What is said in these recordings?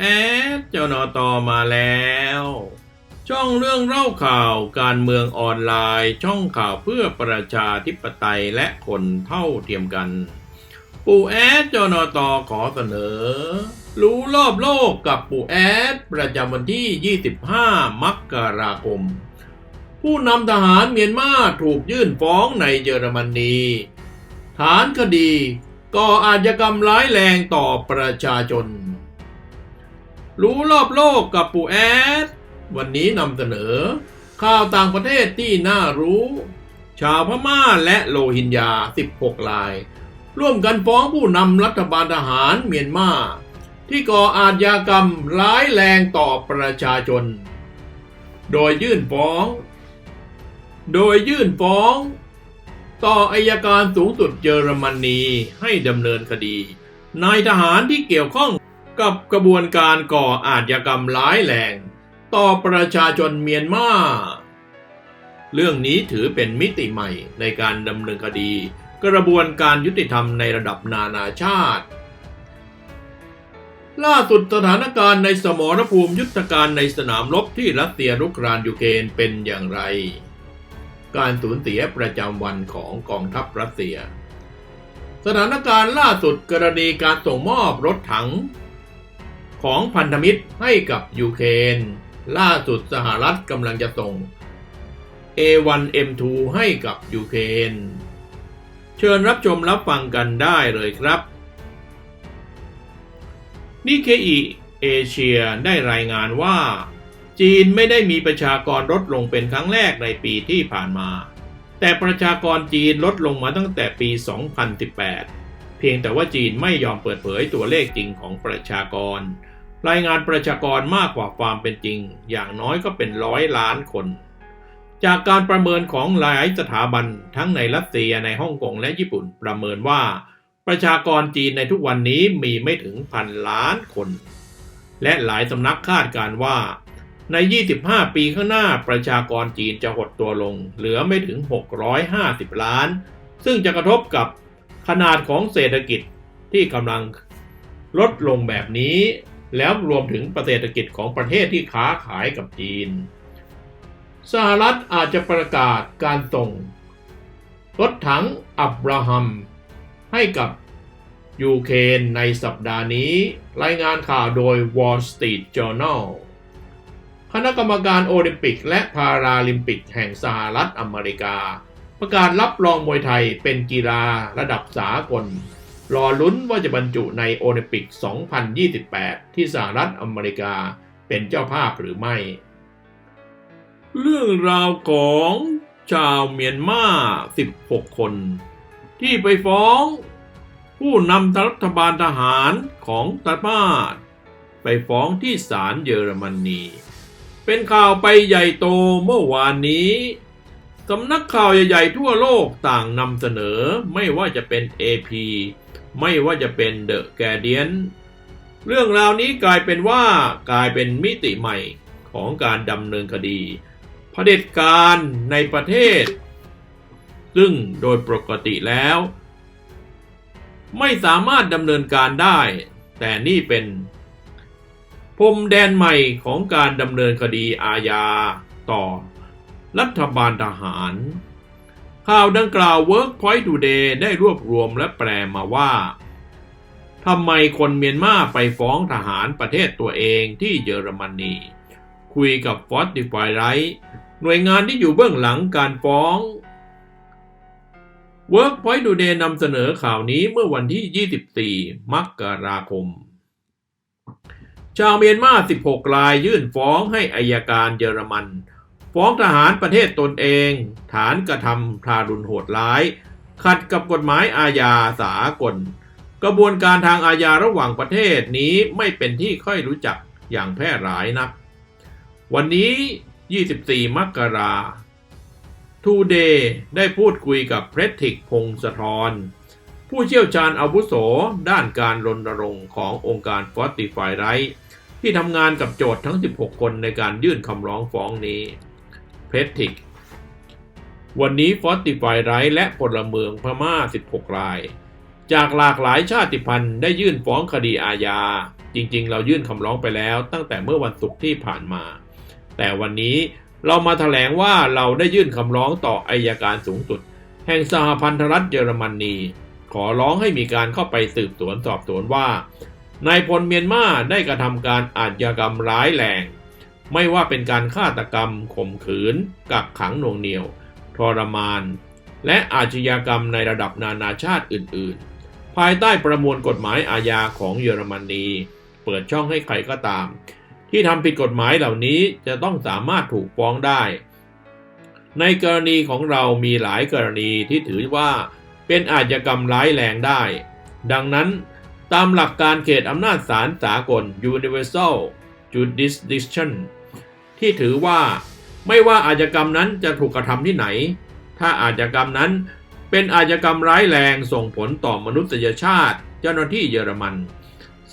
แอดเจ้านอตอมาแล้ว ช่องเรื่องเล่าข่าวการเมืองออนไลน์ ช่องข่าวเพื่อประชาธิปไตยและคนเท่าเทียมกัน ปูแอดเจ้านอตอขอเสนอ รู้รอบโลกกับปูแอดประจำวันที่ 25 มกราคม ผู้นำทหารเมียนมาถูกยื่นฟ้องในเยอรมนี ฐานคดีก่ออาชญากรรมร้ายแรงต่อประชาชน รู้รอบโลกกับปู่แอด วันนี้นำเสนอ ข่าวต่างประเทศที่น่ารู้ ชาวพม่าและโลหินยา16 ราย ร่วมกันฟ้องผู้นำรัฐบาลทหารเมียนมาที่ก่ออาชญากรรมร้ายแรงต่อประชาชน โดยยื่นฟ้อง โดยยื่นฟ้อง ต่ออายการสูงสุดเยอรมนีให้ดำเนินคดีนายทหารที่เกี่ยวข้อง กับกระบวนการก่ออาชญากรรมร้ายแรงต่อประชาชนเมียนมา เรื่องนี้ถือเป็นมิติใหม่ในการดำเนินคดี กระบวนการยุติธรรมในระดับนานาชาติ ล่าสุดสถานการณ์ในสมรภูมิยุทธการในสนามรบที่รัสเซียรุกรานยูเครนเป็นอย่างไร การสูญเสียประจำวันของกองทัพรัสเซีย สถานการณ์ล่าสุดกรณีการส่งมอบรถถัง ของพันธมิตรให้กับยูเครนล่าสุดสหรัฐกำลังจะส่ง A1M2 ให้กับยูเครนเชิญรับชมรับฟังกันได้เลยครับนิเคอีเอเชียได้รายงานว่า จีนไม่ได้มีประชากรลดลงเป็นครั้งแรกในปีที่ผ่านมา แต่ประชากรจีนลดลงมาตั้งแต่ปี 2018 เพียงแต่ว่าจีนไม่ยอมเปิดเผยตัวเลขจริงของประชากร รายงานประชากรมากกว่าความเป็นจริง อย่างน้อยก็เป็นร้อยล้านคน จากการประเมินของหลายสถาบันทั้งในรัสเซียในฮ่องกงและญี่ปุ่นประเมินว่า ประชากรจีนในทุกวันนี้มีไม่ถึงพันล้านคน และหลายสำนักคาดการณ์ว่า ใน 25 ปีข้างหน้าประชากรจีนจะหดตัวลง เหลือไม่ถึง 650 ล้าน ซึ่งจะกระทบกับขนาดของเศรษฐกิจที่กำลังลดลงแบบนี้ แล้วรวมถึงประเศรษฐกิจของประเทศที่ค้าขายกับจีน สหรัฐอาจจะประกาศการส่งรถถังอับราฮัม ให้กับยูเครนในสัปดาห์นี้ รายงานข่าวโดย Wall Street Journal คณะกรรมการโอลิมปิกและพาราลิมปิกแห่งสหรัฐอเมริกา ประกาศรับรองมวยไทยเป็นกีฬาระดับสากล รอลุ้นว่าจะบรรจุในโอลิมปิก 2028 ที่สหรัฐอเมริกาเป็นเจ้าภาพหรือไม่ เรื่องราวของชาวเมียนมา 16 คน ที่ไปฟ้อง ผู้นำรัฐบาลทหารของตามาดไปฟ้องที่ศาลเยอรมนี เป็นข่าวไปใหญ่โตเมื่อวานนี้สำนักข่าวใหญ่ๆทั่วโลกต่างนำเสนอไม่ว่าจะเป็น AP ไม่ว่าจะเป็น The Guardian เรื่องราวนี้กลายเป็นว่ากลายเป็นมิติใหม่ของการดำเนินคดีเผด็จการในประเทศ ซึ่งโดยปกติแล้ว ไม่สามารถดำเนินการได้ แต่นี่เป็นพรมแดนใหม่ของการดำเนินคดีอาญาต่อรัฐบาลทหาร ข่าวดังกล่าว Workpoint Today ได้รวบรวมและแปลมาว่าทำไมคนเมียนมาไปฟ้องทหารประเทศตัวเองที่เยอรมนี คุยกับ Fortify Right หน่วยงานที่อยู่เบื้องหลังการฟ้อง Workpoint Today นำเสนอข่าวนี้เมื่อวันที่ 24 มกราคม ชาวเมียนมา 16 รายยื่นฟ้องให้อายการเยอรมัน ฟ้องทหารประเทศตนเอง ฐานกระทำทารุณโหดร้าย ขัดกับกฎหมายอาญาสากล กระบวนการทางอาญาระหว่างประเทศนี้ไม่เป็นที่ค่อยรู้จักอย่างแพร่หลายนัก วันนี้ 24 มกราทูเดย์ได้พูดคุยกับเพรติกพงศธรผู้เชี่ยวชาญอาวุโสด้านการรณรงค์ขององค์การ Fortify Right ที่ทำงานกับโจทย์ทั้ง 16 คนในการยื่นคำร้องฟ้องนี้ เพรติก วันนี้ Fortify Right และพลเมืองพม่า 16 ราย จากหลากหลายชาติพันธุ์ได้ยื่นฟ้องคดีอาญา จริงๆ เรายื่นคำร้องไปแล้วตั้งแต่เมื่อวันศุกร์ที่ผ่านมา แต่วันนี้เรามาถแถลงว่าเราได้ยื่นคำร้องต่ออายการสูงสุด แห่งสหพันธรัฐเยอรมนี ขอร้องให้มีการเข้าไปสืบสวนสอบสวนว่านายพลเมียนมาได้กระทำการอาชญากรรมร้ายแรง ไม่ว่าเป็นการฆาตกรรม ข่มขืน กักขังหน่วงเหนียว ทรมาน และอาชญากรรมในระดับนานาชาติอื่น ๆ ภายใต้ประมวลกฎหมายอาญาของเยอรมนี เปิดช่องให้ใครก็ตาม ที่ทำผิดกฎหมายเหล่านี้จะต้องสามารถถูกฟ้องได้ ในกรณีของเรามีหลายกรณีที่ถือว่าเป็นอาชญากรรมร้ายแรงได้ ดังนั้นตามหลักการเขตอำนาจศาลสากล Universal Jurisdiction ที่ถือว่า ไม่ว่าอาชญากรรมนั้นจะถูกกระทำที่ไหน ถ้าอาชญากรรมนั้นเป็นอาชญากรรมร้ายแรงส่งผลต่อมนุษยชาติ เจ้าหน้าที่เยอรมัน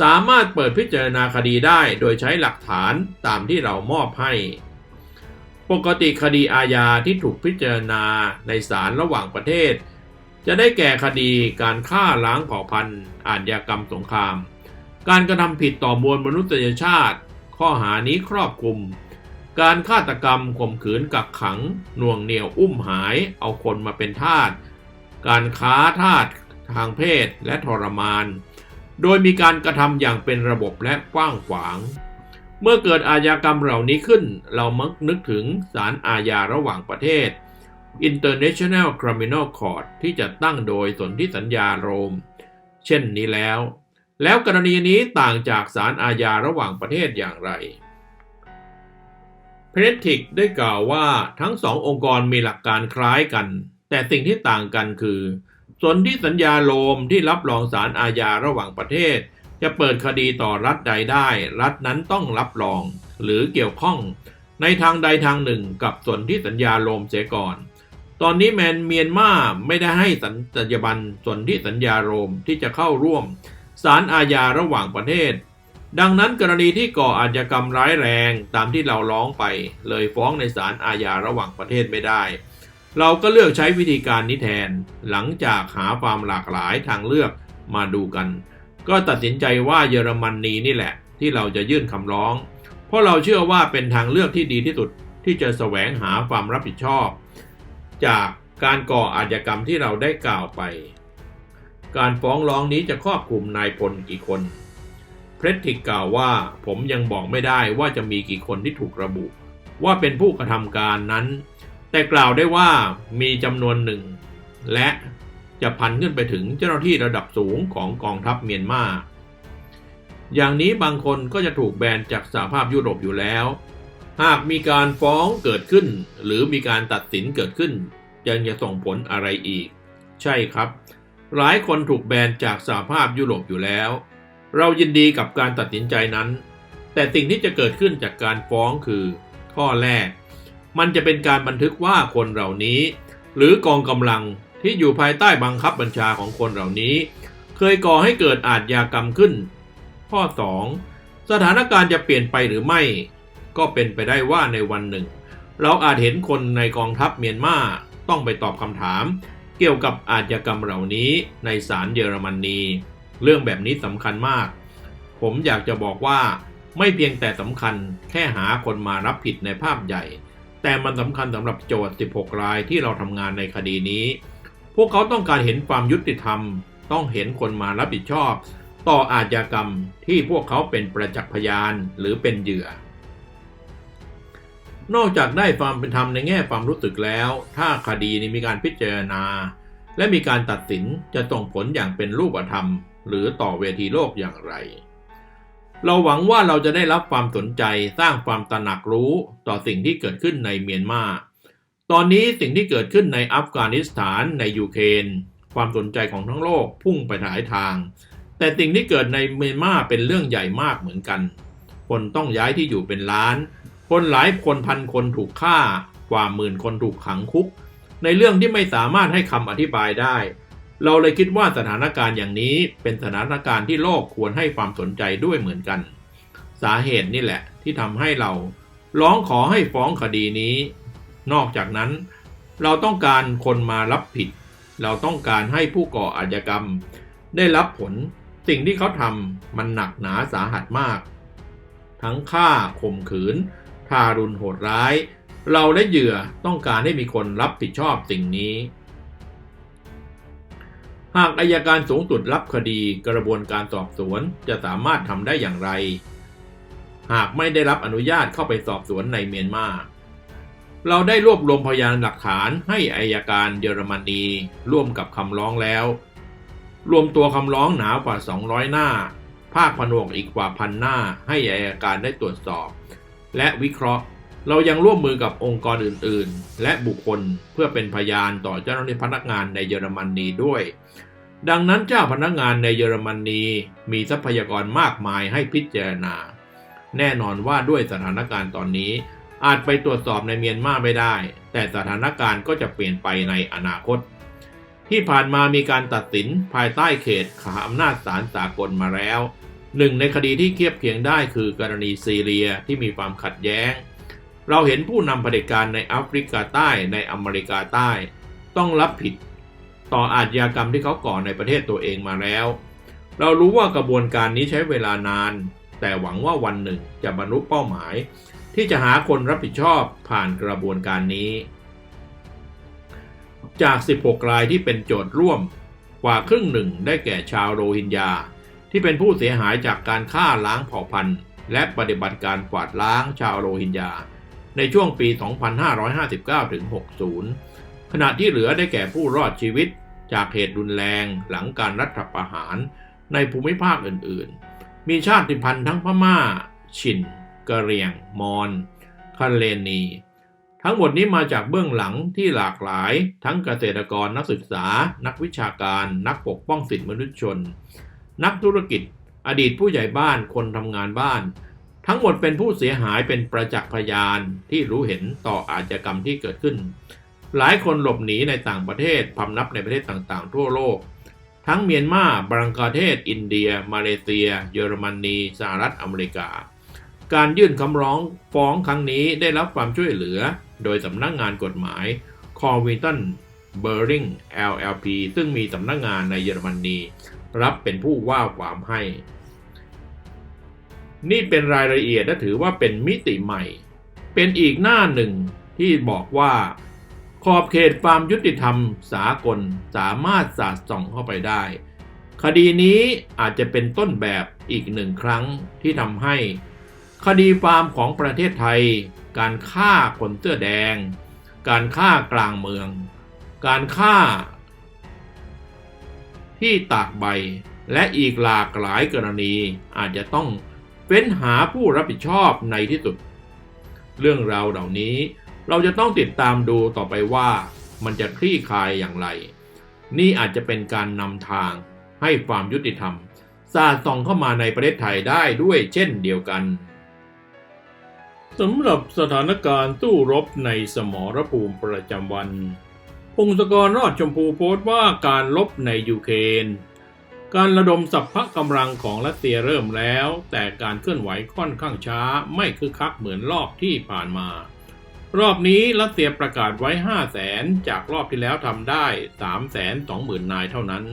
สามารถเปิดพิจารณาคดีได้โดยใช้หลักฐานตามที่เรามอบให้ ปกติคดีอาญาที่ถูกพิจารณาในศาลระหว่างประเทศ จะได้แก่คดีการฆ่าล้างเผ่าพันธุ์อาชญากรรมสงคราม การกระทำผิดต่อมวลมนุษยชาติ ข้อหานี้ครอบคลุม การฆาตกรรมข่มขืนกักขังหน่วงเหนี่ยวอุ้มหายเอาคนมาเป็นทาส การค้าทาสทางเพศและทรมาน โดยมีการกระทำอย่างเป็นระบบและกว้างขวาง เมื่อเกิดอาญากรรมเหล่านี้ขึ้น เรามักนึกถึงศาลอาญาระหว่างประเทศ International Criminal Court ที่จะตั้งโดยสนธิสัญญาโรม เช่นนี้แล้ว แล้วกรณีนี้ต่างจากศาลอาญาระหว่างประเทศอย่างไร เพรติกได้กล่าวว่าทั้งสององค์กรมีหลักการคล้ายกัน แต่สิ่งที่ต่างกันคือส่วนที่สัญญาโลมที่รับรองศาลอาญาระหว่างประเทศ จะเปิดคดีต่อรัฐใดได้ รัฐนั้นต้องรับรอง หรือเกี่ยวข้อง ในทางใดทางหนึ่งกับส่วนที่สัญญาโลมเสียก่อน ตอนนี้แมนเมียนมาไม่ได้ให้สัญญาบันส่วนที่สัญญาโรมที่จะเข้าร่วมศาลอาญาระหว่างประเทศ ดังนั้นกรณีที่ก่ออาชญากรรมร้ายแรงตามที่เราร้องไป เลยฟ้องในศาลอาญาระหว่างประเทศไม่ได้ เราก็เลือกใช้วิธีการนี้แทน หลังจากหาความหลากหลายทางเลือกมาดูกัน ก็ตัดสินใจว่าเยอรมนนีนี่แหละ ที่เราจะยื่นคำร้อง เพราะเราเชื่อว่าเป็นทางเลือกที่ดีที่สุดที่จะแสวงหาความรับผิดชอบ จากการก่ออาชญากรรมที่เราได้กล่าวไป การฟ้องร้องนี้จะครอบคลุมนายพลกี่คน เพรสติกกล่าวว่าผมยังบอกไม่ได้ว่าจะมีกี่คนที่ถูกระบุ ว่าเป็นผู้กระทำการนั้น แต่กล่าวได้ว่ามีจำนวนหนึ่ง และจะพันขึ้นไปถึงเจ้าหน้าที่ระดับสูงของกองทัพเมียนมา อย่างนี้บางคนก็จะถูกแบนจากสหภาพยุโรปอยู่แล้ว หากมีการฟ้องเกิดขึ้น หรือมีการตัดสินเกิดขึ้น ยังจะส่งผลอะไรอีก ใช่ครับ หลายคนถูกแบนจากสหภาพยุโรปอยู่แล้ว เรายินดีกับการตัดสินใจนั้น แต่สิ่งที่จะเกิดขึ้นจากการฟ้องคือ ข้อแรก มันจะเป็นการบันทึกว่าคนเหล่านี้ หรือกองกำลังที่อยู่ภายใต้บังคับบัญชาของคนเหล่านี้ เคยก่อให้เกิดอาชญากรรมขึ้น ข้อ 2. สถานการณ์จะเปลี่ยนไปหรือไม่ ก็เป็นไปได้ว่าในวันหนึ่ง เราอาจเห็นคนในกองทัพเมียนมาต้องไปตอบคำถาม เกี่ยวกับอาชญากรรมเหล่านี้ในศาลเยอรมนนี เรื่องแบบนี้สำคัญมาก ผมอยากจะบอกว่าไม่เพียงแต่สำคัญแค่หาคนมารับผิดในภาพใหญ่ แต่มันสำคัญสำหรับโจทย์ 16 รายที่เราทำงานในคดีนี้ พวกเขาต้องการเห็นความยุติธรรม ต้องเห็นคนมารับผิดชอบ ต่ออาชญากรรมที่พวกเขาเป็นประจักษ์พยานหรือเป็นเหยื่อ นอกจากได้ความเป็นธรรมในแง่ความรู้สึกแล้ว ถ้าคดีนี้มีการพิจารณา และมีการตัดสินจะส่งผลอย่างเป็นรูปธรรม หรือต่อเวทีโลกอย่างไร เราหวังว่าเราจะได้รับความสนใจสร้างความตระหนักรู้ต่อสิ่งที่เกิดขึ้นในเมียนมา ตอนนี้สิ่งที่เกิดขึ้นในอัฟกานิสถานในยูเครนความสนใจของทั้งโลกพุ่งไปหลายทาง แต่สิ่งที่เกิดในเมียนมาเป็นเรื่องใหญ่มากเหมือนกัน คนต้องย้ายที่อยู่เป็นล้าน คนหลายคนพันคนถูกฆ่ากว่าหมื่นคนถูกขังคุก ในเรื่องที่ไม่สามารถให้คำอธิบายได้ เราเลยคิดว่าสถานการณ์อย่างนี้เป็นสถานการณ์ที่โลกควรให้ความสนใจด้วยเหมือนกัน สาเหตุนี่แหละที่ทำให้เราร้องขอให้ฟ้องคดีนี้ นอกจากนั้น เราต้องการคนมารับผิด เราต้องการให้ผู้ก่ออาชญากรรม ได้รับผลสิ่งที่เขาทำมันหนักหนาสาหัสมาก ทั้งฆ่าข่มขืน ทารุณโหดร้าย เราและเหยื่อต้องการให้มีคนรับผิดชอบสิ่งนี้ หากอายการสูงสุดรับคดีกระบวนการสอบสวนจะสามารถทำได้อย่างไร หากไม่ได้รับอนุญาตเข้าไปสอบสวนในเมียนมาเราได้รวบรวมพยานหลักฐานให้อายการเยอรมนีร่วมกับคำร้องแล้ว รวมตัวคำร้องหนากว่า 200 หน้า ภาคผนวกอีกกว่าพันหน้าให้อายการได้ตรวจสอบ และวิเคราะห์ เรายังร่วมมือกับองค์กรอื่นๆ และบุคคลเพื่อเป็นพยานต่อเจ้าหน้าที่พนักงานในเยอรมนีด้วย ดังนั้นเจ้าพนักงานในเยอรมนีมีทรัพยากรมากมายให้พิจารณา แน่นอนว่าด้วยสถานการณ์ตอนนี้ อาจไปตรวจสอบในเมียนมาไม่ได้ แต่สถานการณ์ก็จะเปลี่ยนไปในอนาคต ที่ผ่านมามีการตัดสินภายใต้เขตขาอำนาจศาลสากลมาแล้วหนึ่งในคดีที่เทียบเคียงได้คือกรณีซีเรียที่มีความขัดแย้ง เราเห็นผู้นำเผด็จการในแอฟริกาใต้ในอเมริกาใต้ ต้องรับผิดต่ออาชญากรรมที่เขาก่อในประเทศตัวเองมาแล้ว เรารู้ว่ากระบวนการนี้ใช้เวลานาน แต่หวังว่าวันหนึ่งจะบรรลุเป้าหมาย ที่จะหาคนรับผิดชอบผ่านกระบวนการนี้ จาก 16 รายที่เป็นโจทย์ร่วมกว่าครึ่งหนึ่งได้แก่ชาวโรฮิงญา ที่เป็นผู้เสียหายจากการฆ่าล้างเผ่าพันธุ์ และปฏิบัติการกวาดล้างชาวโรฮิงญา ในช่วงปี 2559 ถึง 60 ขณะที่เหลือได้แก่ผู้รอดชีวิตจากเหตุรุนแรงหลังการรัฐประหารในภูมิภาคอื่นๆ มีชาติพันธุ์ทั้งพม่า ชินกะเหรียง มอญคาเลนี ทั้งหมดนี้มาจากเบื้องหลังที่หลากหลาย ทั้งเกษตรกรนักศึกษา นักวิชาการ นักปกป้องสิทธิมนุษยชน นักธุรกิจ อดีตผู้ใหญ่บ้านคนทำงานบ้าน ทั้งหมดเป็นผู้เสียหายเป็นประจักษ์พยานที่รู้เห็นต่ออาชญากรรมที่เกิดขึ้น หลายคนหลบหนีในต่างประเทศพำนับในประเทศต่างๆ ทั่วโลก ทั้งเมียนมาบรังกลาเทศ อินเดีย มาเลเซีย เยอรมนีสหรัฐอเมริกา การยื่นคำร้องฟ้องครั้งนี้ได้รับความช่วยเหลือ โดยสำนักงงานกฎหมายคอวินตันเบอร์ริง LLP ซึ่งมีสำนักงงานในเยอรมนีรับเป็นผู้ว่าความให้ นี่เป็นรายละเอียดและถือว่าเป็นมิติใหม่ เป็นอีกหน้าหนึ่งที่บอกว่า ขอบเขตความยุติธรรมสากลสามารถสาดส่องเข้าไปได้ คดีนี้อาจจะเป็นต้นแบบอีกหนึ่งครั้งที่ทำให้ คดีฟาร์มของประเทศไทย การฆ่าคนเสื้อแดง การฆ่ากลางเมือง การฆ่า ที่ตากใบและอีกหลากหลายกรณีอาจจะต้อง เฟ้นหาผู้รับผิดชอบในที่สุด เรื่องราวเหล่านี้เราจะต้องติดตามดูต่อไปว่ามันจะคลี่คลายอย่างไร นี่อาจจะเป็นการนำทางให้ความยุติธรรมสาดส่องเข้ามาในประเทศไทยได้ด้วยเช่นเดียวกันสำหรับสถานการณ์ตู้รบในสมรภูมิประจำวัน พงศกรรอดชมพูโพสต์ว่าการลบในยูเครน การระดมสัพพะกำลังของรัสเซียเริ่มแล้ว แต่การเคลื่อนไหวค่อนข้างช้าไม่คึกคักเหมือนรอบที่ผ่านมา รอบนี้รัสเซียประกาศไว้ 5 0 0แสนจากรอบที่แล้วทำได้ 3 2 0 0 0 0 นายเท่านั้น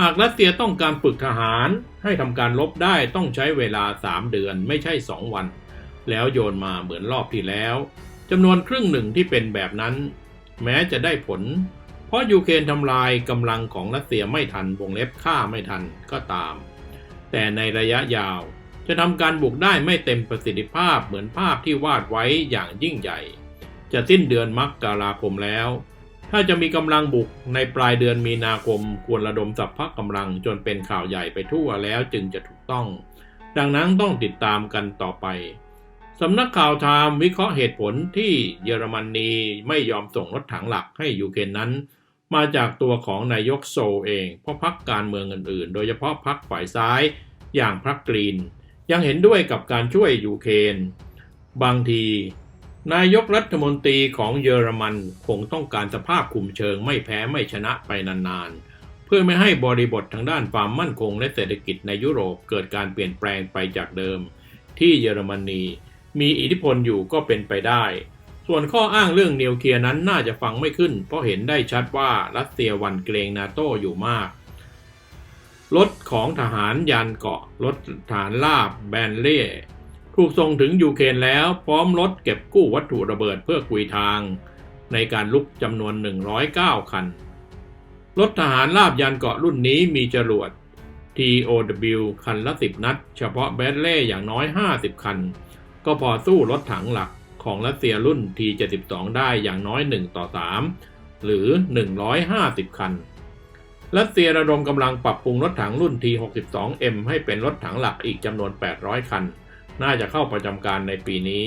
หากรัสเซียต้องการฝึกทหารให้ทำการลบได้ต้องใช้เวลา 3 เดือนไม่ใช่ 2 วัน แล้วโยนมาเหมือนรอบที่แล้วจำนวนครึ่งหนึ่งที่เป็นแบบนั้น แม้จะได้ผล เพราะยูเครนทำลายกำลังของรัสเซียไม่ทันวงเล็บฆ่าไม่ทันก็ตาม แต่ในระยะยาวจะทำการบุกได้ไม่เต็มประสิทธิภาพเหมือนภาพที่วาดไว้อย่างยิ่งใหญ่ จะสิ้นเดือนมกราคมแล้ว ถ้าจะมีกำลังบุกในปลายเดือนมีนาคมควรระดมสัพพะกำลังจนเป็นข่าวใหญ่ไปทั่วแล้วจึงจะถูกต้อง ดังนั้นต้องติดตามกันต่อไป สำนักข่าวไทม์วิเคราะห์เหตุผลที่เยอรมนีไม่ยอมส่งรถถังหลักให้ยูเครนนั้น มาจากตัวของนายกโซเอง เพราะพรรคการเมืองอื่นๆ โดยเฉพาะพรรคฝ่ายซ้ายอย่างพรรคกรีน ยังเห็นด้วยกับการช่วยยูเครนบางที นายกรัฐมนตรีของเยอรมันคงต้องการสภาพคุมเชิงไม่แพ้ไม่ชนะไปนานๆ เพื่อไม่ให้บริบททางด้านความมั่นคงและเศรษฐกิจในยุโรปเกิดการเปลี่ยนแปลงไปจากเดิม ที่เยอรมนี มีอิทธิพลอยู่ก็เป็นไปได้ ส่วนข้ออ้างเรื่องนิวเคลียร์นั้นน่าจะฟังไม่ขึ้น เพราะเห็นได้ชัดว่ารัสเซียวันเกรงนาโตอยู่มาก รถของทหารยานเกาะรถฐานลาบแบนเล่ถูกส่งถึงยูเครนแล้วพร้อมรถเก็บกู้วัตถุระเบิดเพื่อกุยทาง ในการลุกจำนวน 109 คัน รถทหารลาบยานเกาะรุ่นนี้มีจรวด TOW คันละ 10 นัด เฉพาะแบดเล่อย่างน้อย 50 คัน ก็พอสู้รถถังหลักของรัสเซียรุ่น T72 ได้อย่างน้อย 1 ต่อ 3 หรือ 150 คัน รัสเซียระดมกำลังปรับปรุงรถถังรุ่น T62M ให้เป็นรถถังหลักอีกจำนวน 800 คัน น่าจะเข้าประจำการในปีนี้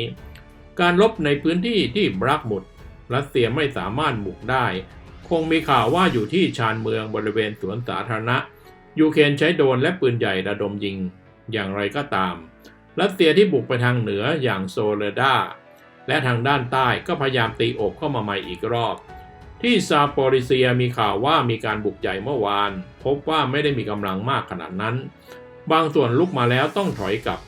การลบในพื้นที่ที่บรักมุด รัสเซียไม่สามารถบุกได้ คงมีข่าวว่าอยู่ที่ชานเมืองบริเวณสวนสาธารณะ ยูเครนใช้โดรนและปืนใหญ่ระดมยิง อย่างไรก็ตาม รัสเซียที่บุกไปทางเหนืออย่างโซเลดาและทางด้านใต้ก็พยายามตีอกเข้ามาใหม่อีกรอบ ที่ซาโปริเซียมีข่าวว่ามีการบุกใหญ่เมื่อวาน พบว่าไม่ได้มีกำลังมากขนาดนั้น บางส่วนลุกมาแล้วต้องถอยกลับ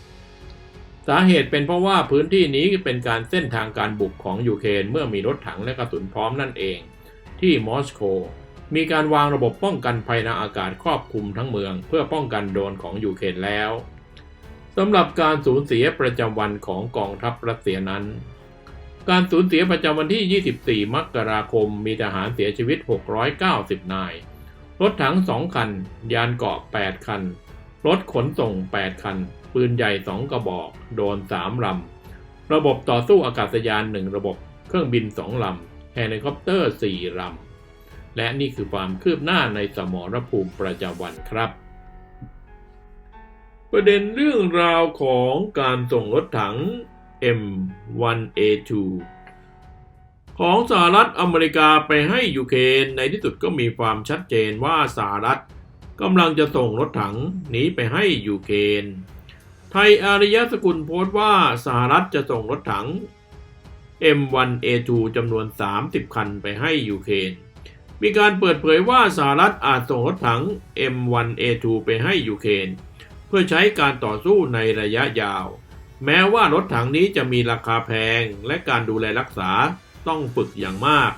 สาเหตุเป็นเพราะว่าพื้นที่นี้เป็นการเส้นทางการบุกของยูเครนเมื่อมีรถถังและกระสุนพร้อมนั่นเอง ที่มอสโกมีการวางระบบป้องกันภัยทางอากาศครอบคลุมทั้งเมือง เพื่อป้องกันโดนของยูเครนแล้ว สำหรับการสูญเสียประจำวันของกองทัพรัสเซียนั้น การสูญเสียประจำวันที่ 24 มกราคม มีทหารเสียชีวิต 690 นาย รถถัง 2 คัน ยานเกาะ 8 คัน รถขนส่ง 8 คัน ปืนใหญ่ 2 กระบอก โดน 3 ลำ ระบบต่อสู้อากาศยาน 1 ระบบ เครื่องบิน 2 ลำ เฮลิคอปเตอร์ 4 ลำ และนี่คือความคืบหน้าในสมรภูมิประจำวันครับ ประเด็นเรื่องราวของการส่งรถถัง M1A2 ของสหรัฐอเมริกาไปให้ยูเครนในที่สุดก็มีความชัดเจนว่าสหรัฐกำลังจะส่งรถถังนี้ไปให้ยูเครนไทยอาริยสกุลโพสต์ว่าสหรัฐจะส่งรถถัง M1A2 จำนวน 30 คันไปให้ยูเครนมีการเปิดเผยว่าสหรัฐอาจส่งรถถัง M1A2 ไปให้ยูเครน พื่อใช้การต่อสู้ในระยะยาว แม้ว่ารถถังนี้จะมีราคาแพงและการดูแลรักษาต้องฝึกอย่างมาก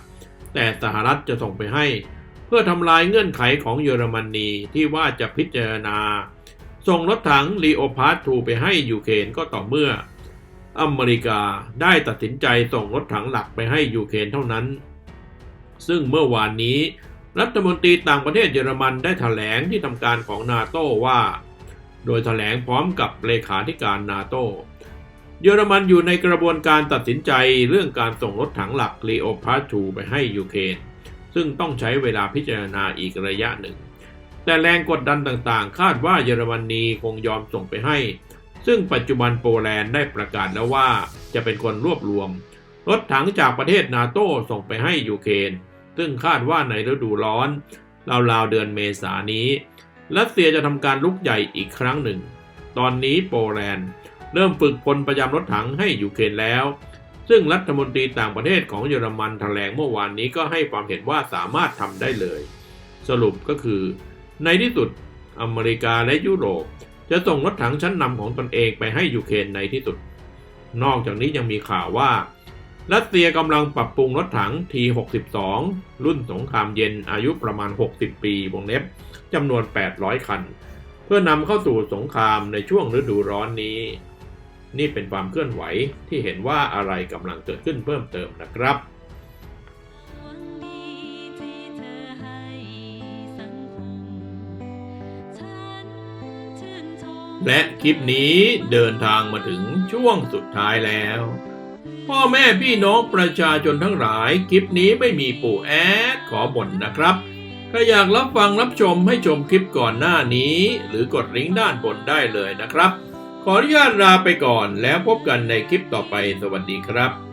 แต่สหรัฐจะส่งไปให้ เพื่อทำลายเงื่อนไขของเยอรมนีที่ว่าจะพิจารณา ส่งรถถังลีโอพาร์ทูไปให้ยูเครนก็ต่อเมื่อ อเมริกาได้ตัดสินใจส่งรถถังหลักไปให้ยูเครนเท่านั้น ซึ่งเมื่อวานนี้ รัฐมนตรีต่างประเทศเยอรมันได้ถแถลงที่ทำการของนาโต้ว่า โดยถแถลงพร้อมกับเลขาธิการนาโตเยอรมันอยู่ในกระบวนการตัดสินใจเรื่องการส่งรถถังหลักลีโอพาร์ทูไปให้ยูเครนซึ่งต้องใช้เวลาพิจารณาอีกระยะหนึ่ง แต่แรงกดดันต่างๆ คาดว่าเยอรมนีคงยอมส่งไปให้ ซึ่งปัจจุบันโปแลนด์ได้ประกาศแล้วว่าจะเป็นคนรวบรวม รถถังจากประเทศนาโต้ส่งไปให้ยูเครนซึ่งคาดว่าในฤดูร้อนราวๆเดือนเมษายนนี้ รัสเซียจะทำการลุกใหญ่อีกครั้งหนึ่ง ตอนนี้โปแลนด์เริ่มฝึกพลประจำรถถังให้ยูเครนแล้ว ซึ่งรัฐมนตรีต่างประเทศของเยอรมันแถลงเมื่อวานนี้ก็ให้ความเห็นว่าสามารถทำได้เลย สรุปก็คือ ในที่สุดอเมริกาและยุโรป จะส่งรถถังชั้นนำของตนเองไปให้ยูเครนในที่สุด นอกจากนี้ยังมีข่าวว่ารัสเซียกำลังปรับปรุงรถถัง T62 รุ่นสงครามเย็นอายุประมาณ 60 ปีวงเล็บ จำนวน 800 คัน เพื่อนำเข้าสู่สงครามในช่วงฤดูร้อนนี้ นี่เป็นความเคลื่อนไหวที่เห็นว่าอะไรกำลังเกิดขึ้นเพิ่มเติมนะครับและคลิปนี้เดินทางมาถึงช่วงสุดท้ายแล้ว พ่อแม่พี่น้องประชาชนทั้งหลายคลิปนี้ไม่มีปู่แอดขอบ่นนะครับ ถ้าอยากรับฟังรับชมให้ชมคลิปก่อนหน้านี้ หรือกดลิงก์ด้านบนได้เลยนะครับ ขออนุญาตลาไปก่อนแล้วพบกันในคลิปต่อไปสวัสดีครับ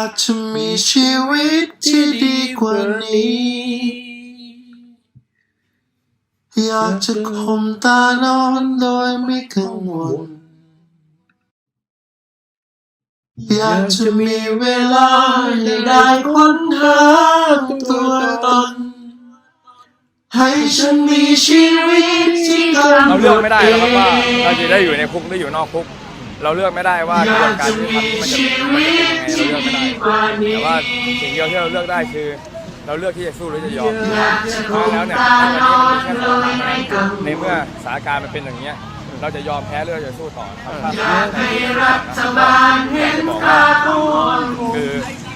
ากจะมีชีวิตที่ดีกว่านี้ อยากจะข่มตานอนโดยไม่กังวล อยากจะมีเวลาให้ได้ค้นหาตัวตน ให้ฉันมีชีวิตที่กำเราหนเลือกดไม่ได้เอหรอกครับว่าเราง จะได้อยู่ในคุกหรืออยู่นอกคุก เราเลือกไม่ได้ว่ากระบวนการยุติธรรมมันจะมันจะเป็นยังไงเราเลือกไม่ได้แต่ว่าสิ่งเดียวที่เราเลือกได้คือ เราเลือกที่จะสู้หรือจะยอมเพราะฉะนั้นแล้วเนี่ยในวันนี้มันมีแค่สองทางนะในเมื่อสถานการณ์มันเป็นอย่างเงี้ยเราจะยอมแพ้หรือเราจะสู้ต่อครับถ้าให้รัฐบาลเห็นค่าคือ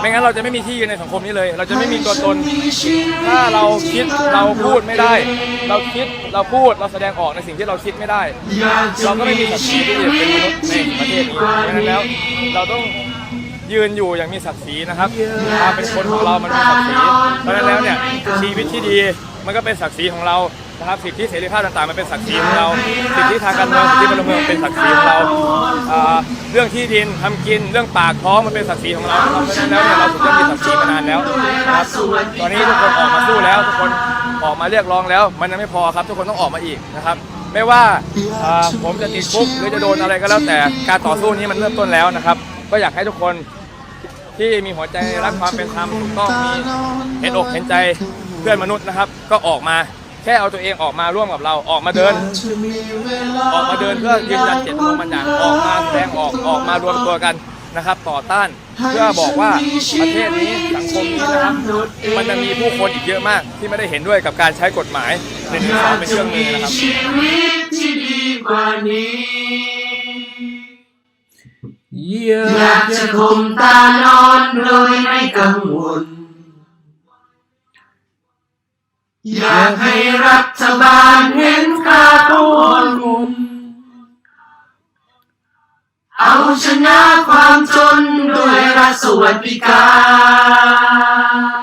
ไม่งั้นเราจะไม่มีที่ยืนในสังคมนี้เลย เราจะไม่มีตัวตน ถ้าเราคิดเราพูดไม่ได้ เราคิดเราพูดเราแสดงออกในสิ่งที่เราคิดไม่ได้ เราก็ไม่มีศักดิ์ศรีที่จะเป็นมนุษย์ในประเทศนี้เพราะฉะนั้นแล้วเราต้องยืนอยู่อย่างมีศักดิ์ศรีนะครับความเป็นคนของเรามันมีศักดิ์ศรีเพราะฉะนั้นแล้วเนี่ยชีวิตที่ดีมันก็เป็นศักดิ์ศรีของเรา นะครับสิทธิเสรีภาพต่างๆมันเป็นศักดิ์ศรีของเราสิทธิทางการเมืองสิทธิพลเมืองเป็นศักดิ์ศรีของเราเรื่องที่ดินทำกินเรื่องปากท้องมันเป็นศักดิ์ศรีของเราเพราะฉะนั้นแล้วเนี่ยเราถูกต้องมีศักดิ์ศรีมานานแล้วครับตอนนี้ทุกคนออกมาสู้แล้วทุกคนออกมาเรียกร้องแล้ว มันยังไม่พอครับ ทุกคนต้องออกมาอีกนะครับไม่ว่าอ่าผมจะติดคุกหรือจะโดนอะไรก็แล้วแต่การต่อสู้นี้มันเริ่มต้นแล้วนะครับ ก็อยากให้ทุกคนที่มีหัวใจรักความเป็นธรรมถูกต้องมีเห็นอกเห็นใจเพื่อนมนุษย์นะครับ ก็ออกมา แค่เอาตัวเองออกมาร่วมกับเราออกมาเดิน ออกมาเดินเพื่อยืนยันเจตจำนงบางอย่างออกมาแสดงออกออกมารวมตัวกันนะครับ ต่อต้านเพื่อบอกว่าประเทศนี้สังคมนี้นะครับมันจะมีผู้คนอีกเยอะมาก ที่ไม่ได้เห็นด้วยกับการใช้กฎหมายหนึ่งสองเป็นเครื่องมือนะครับอยากจะข่มตานอนโดยไม่กังวล อยากให้รัฐบาลเห็นค่าของคนเอาชนะความจนด้วยรัฐสวัสดิการ